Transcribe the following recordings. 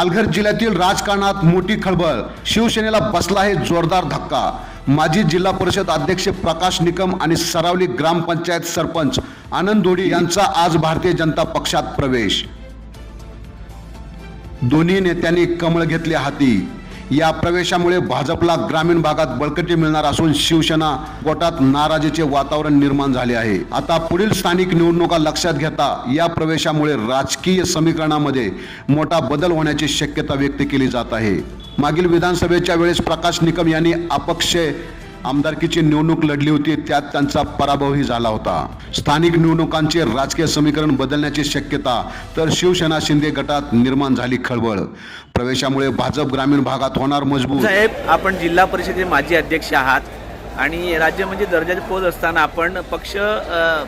पालघर जिल्ह्यातील राजकारणात मोठी खळबळ. शिवसेनेला बसला आहे जोरदार धक्का. माजी जिल्हा परिषद अध्यक्ष प्रकाश निकम आणि सरावली ग्रामपंचायत सरपंच आनंद धोडी यांचा आज भारतीय जनता पक्षात प्रवेश. दोन्ही नेत्यांनी कमळ घेतले हाती. या प्रवेशामुळे भाजपला ग्रामीण भागात बळकटी मिळणार असून शिवसेना गोटात नाराजीचे वातावरण निर्माण झाले आहे. आता पुढील स्थानिक निवडणुका लक्षात घेता या प्रवेशामुळे राजकीय समीकरणामध्ये मोठा बदल होण्याची शक्यता व्यक्त केली जात आहे. मागील विधानसभेच्या वेळेस प्रकाश निकम यांनी अपक्ष आमदारकीची निवडणूक लढली होती त्यात त्यांचा पराभवही झाला होता. स्थानिक निवडणुकांचे राजकीय समीकरण बदलण्याची शक्यता तर शिवसेना शिंदे गटात निर्माण झाली खळबळ. प्रवेशामुळे भाजप ग्रामीण भागात होणार मजबूत. साहेब आपण जिल्हा परिषदेचे माजी अध्यक्ष आहात आणि राज्य म्हणजे दर्जाचे पद असताना आपण पक्ष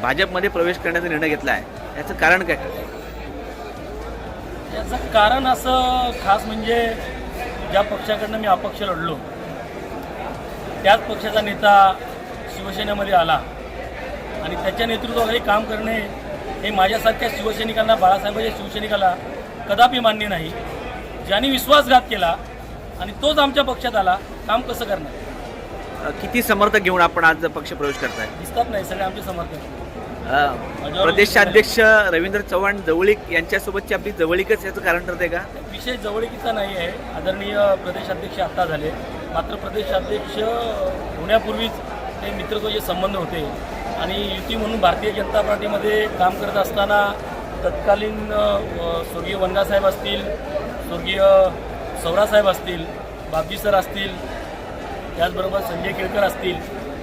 भाजपमध्ये प्रवेश करण्याचा निर्णय घेतला आहे. याचं कारण काय? याचं कारण असं खास म्हणजे ज्या पक्षाकडनं मी अपक्ष लढलो त्याच पक्षाचा नेता शिवसेनेमध्ये आला. आणि त्याच्या नेतृत्वाखाली काम करणे हे माझ्यासारख्या शिवसैनिकांना बाळासाहेबांच्या शिवसैनिकाला कदापि मान्य नाही. ज्यांनी विश्वासघात केला आणि तोच आमच्या पक्षात आला काम कसं करणार? किती समर्थक घेऊन आपण आज पक्ष प्रवेश करताय? दिसतात नाही सगळे आमचे समर्थक. प्रदेशाध्यक्ष रवींद्र चव्हाण जवळीक यांच्यासोबतची आपली जवळीकच याचं कारण ठरते का? विषय जवळकीचा नाही आहे आदरणीय प्रदेशाध्यक्ष आत्ता झाले. मात्र प्रदेशाध्यक्ष होण्यापूर्वीच ते मित्रत्वाचे संबंध होते. आणि युती म्हणून भारतीय जनता पार्टीमध्ये काम करत असताना तत्कालीन स्वर्गीय वनगासाहेब असतील स्वर्गीय सौरासाहेब असतील बाबजी सर असतील त्याचबरोबर संजय केळकर असतील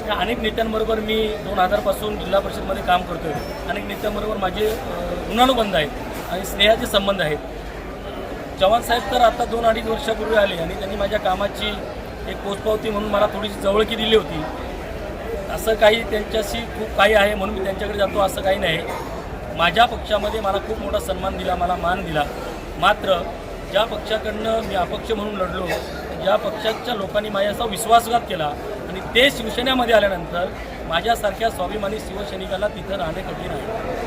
या अनेक नेत्यांबरोबर मी दोन हजारपासून जिल्हा परिषदमध्ये काम करतो आहे अनेक नेत्यांबरोबर माझे ऋणानुबंध आहेत आणि स्नेहाचे संबंध आहेत. चव्हाण साहेब तर आता दोन अडीच वर्षापूर्वी आले आणि त्यांनी माझ्या कामाची एक पोचपावती म्हणून मला थोडीशी जवळकी दिली होती. असं काही त्यांच्याशी खूप काही आहे म्हणून मी त्यांच्याकडे जातो असं काही नाही. माझ्या पक्षामध्ये मला खूप मोठा सन्मान दिला मला मान दिला. मात्र ज्या पक्षाकडनं मी अपक्ष म्हणून लढलो ज्या पक्षाच्या लोकांनी माझ्याचा विश्वासघात केला आणि ते शिवसेनेमध्ये आल्यानंतर माझ्यासारख्या स्वाभिमानी शिवसैनिकाला तिथं राहणे कठीण आहे.